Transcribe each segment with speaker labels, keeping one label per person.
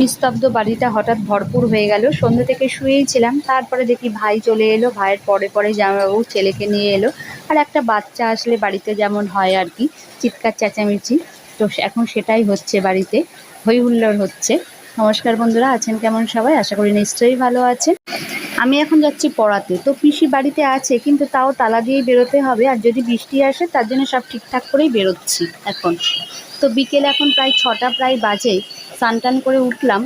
Speaker 1: নিস্তব্ধ বাড়িটা হঠাৎ ভরপুর হয়ে গেল। সন্ধ্যে থেকে শুয়েই ছিলাম। তারপরে দেখি ভাই চলে এলো। ভাইয়ের পরে পরে জামাইবাবু ছেলেকে নিয়ে এলো। আর একটা বাচ্চা আসলে বাড়িতে যেমন হয় আর কি, চিৎকার চেঁচামেচি। তো এখন সেটাই হচ্ছে বাড়িতে। হই হুল্লোড় হচ্ছে। নমস্কার বন্ধুরা, আছেন কেমন সবাই? আশা করি নিশ্চয়ই ভালো আছেন। আমি এখন যাচ্ছি পড়াতে। তো পিসি বাড়িতে আছে, কিন্তু তাও তালা দিয়েই বেরোতে হবে। আর যদি বৃষ্টি আসে, তার জন্য সব ঠিকঠাক করেই বেরোচ্ছি এখন। তো বিকেল এখন প্রায় ছটা, প্রায় বাজে। টান করে উঠলাম।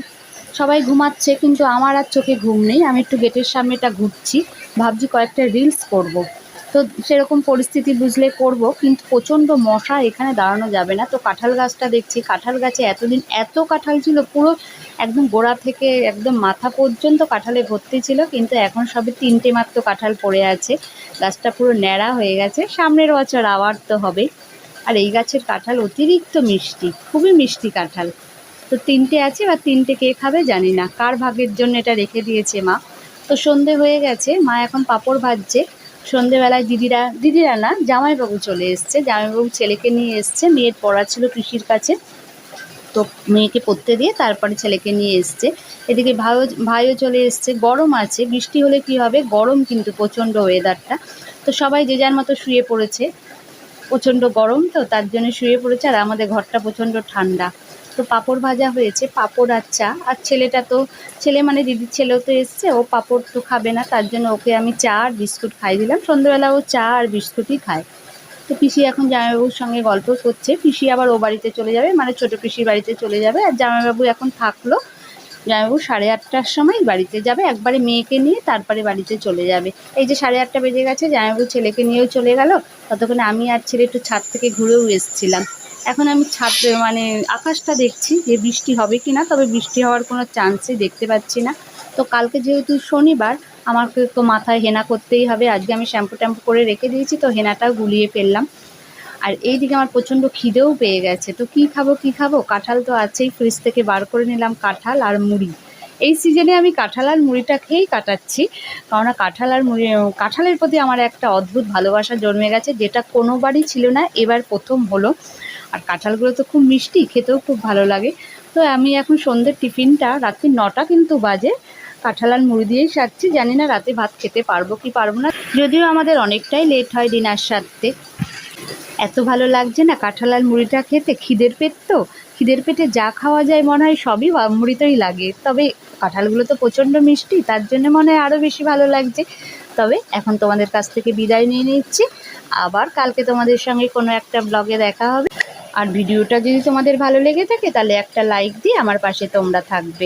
Speaker 1: সবাই ঘুমাচ্ছে, কিন্তু আমার আর চোখে ঘুম নেই। আমি একটু গেটের সামনেটা ঘুরছি। ভাবছি কয়েকটা রিলস করব। তো সেরকম পরিস্থিতি বুঝলে করব, কিন্তু প্রচণ্ড মশা এখানে দাঁড়ানো যাবে না। তো কাঁঠাল গাছটা দেখছি। কাঁঠাল গাছে এতদিন এত কাঁঠাল ছিল, পুরো একদম গোড়া থেকে একদম মাথা পর্যন্ত কাঁঠালে ভর্তি ছিল, কিন্তু এখন সবে তিনটে মাত্র কাঁঠাল পড়ে আছে। গাছটা পুরো ন্যাড়া হয়ে গেছে। সামনের বছর আবার তো হবে আর এই গাছের কাঁঠাল অতিরিক্ত মিষ্টি, খুবই মিষ্টি কাঁঠাল। তো তিনটে আছে বা তিনটে কে খাবে জানি না। কার ভাগের জন্য এটা রেখে দিয়েছে মা? তো সন্ধে হয়ে গেছে, মা এখন পাঁপড় ভাজছে। সন্ধেবেলায় দিদিরা দিদিরা না, জামাইবাবু চলে এসছে। জামাইবাবু ছেলেকে নিয়ে এসছে, মেয়ের পড়া ছিল পিসির কাছে। তো মেয়েকে পড়তে দিয়ে তারপরে ছেলেকে নিয়ে এসছে। এদিকে ভাইও ভাইও চলে এসছে। গরম আছে, বৃষ্টি হলে কি হবে? গরম কিন্তু প্রচণ্ড ওয়েদারটা তো সবাই যে যার মতো শুয়ে পড়েছে, প্রচণ্ড গরম তো, তার জন্য শুয়ে পড়েছে। আর আমাদের ঘরটা প্রচণ্ড ঠান্ডা। তো পাঁপড় ভাজা হয়েছে, পাঁপড় আর চা। আর ছেলেটা তো, ছেলে মানে দিদির ছেলেও তো এসছে, ও পাঁপড় তো খাবে না, তার জন্য ওকে আমি চা আর বিস্কুট খাই দিলাম। সন্ধ্যেবেলা ও চা আর বিস্কুটই খায়। তো পিসি এখন জামাইবাবুর সঙ্গে গল্প করছে। পিসি আবার ও বাড়িতে চলে যাবে মানে ছোটো পিসির বাড়িতে চলে যাবে। আর জামাইবাবু এখন থাকল। জামাইবাবু সাড়ে আটটার সময় বাড়িতে যাবে। একবারে মেয়েকে নিয়ে তারপরে বাড়িতে চলে যাবে। এই যে সাড়ে আটটা বেজে গেছে, জামাইবাবু ছেলেকে নিয়েও চলে গেল। ততক্ষণে আমি আর ছেলে একটু ছাদ থেকে ঘুরেও এসেছিলাম। এখন আমি ছাদ মানে আকাশটা দেখছি যে বৃষ্টি হবে কি না তবে বৃষ্টি হওয়ার কোনো চান্সই দেখতে পাচ্ছি না। তো কালকে যেহেতু শনিবার, আমাকে তো মাথায় হেনা করতেই হবে। আজকে আমি শ্যাম্পু ট্যাম্পু করে রেখে দিয়েছি, তো হেনাটাও গুলিয়ে ফেললাম। আর এই দিকে আমার প্রচণ্ড খিদেও পেয়ে গেছে। তো কি খাব কি খাব? কাঁঠাল তো আছেই ফ্রিজ থেকে বার করে নিলাম কাঁঠাল আর মুড়ি। এই সিজনে আমি কাঁঠাল আর মুড়িটা খেয়েই কাটাচ্ছি। কেননা কাঁঠাল আর মুড়ি কাঁঠালের প্রতি আমার একটা অদ্ভুত ভালোবাসা জন্মে গেছে, যেটা কোনোবারই ছিল না, এবার প্রথম হলো। আর কাঁঠালগুলো তো খুব মিষ্টি, খেতেও খুব ভালো লাগে। তো আমি এখন সন্ধ্যের টিফিনটা, রাত্রি নটা কিন্তু বাজে। কাঁঠাল আর মুড়ি দিয়েই সারছি, জানি না রাতে ভাত খেতে পারব কি পারব না। যদিও আমাদের অনেকটাই লেট হয় ডিনার সারতে। এত ভালো লাগছে না কাঁঠাল আর মুড়িটা খেতে? খিদের পেট তো? খিদের পেটে যা খাওয়া যায় মনে হয় সবই মুড়িতেই লাগে। তবে কাঁঠালগুলো তো প্রচণ্ড মিষ্টি, তার জন্য মনে হয় আরও বেশি ভালো লাগছে। তবে এখন তোমাদের কাছ থেকে বিদায় নিয়ে নিচ্ছি। আবার কালকে তোমাদের সঙ্গে কোনো একটা ব্লগে দেখা হবে। আর ভিডিওটা যদি তোমাদের ভালো লেগে থাকে, তাহলে একটা লাইক দিয়ে আমার পাশে তোমরা থাকবে।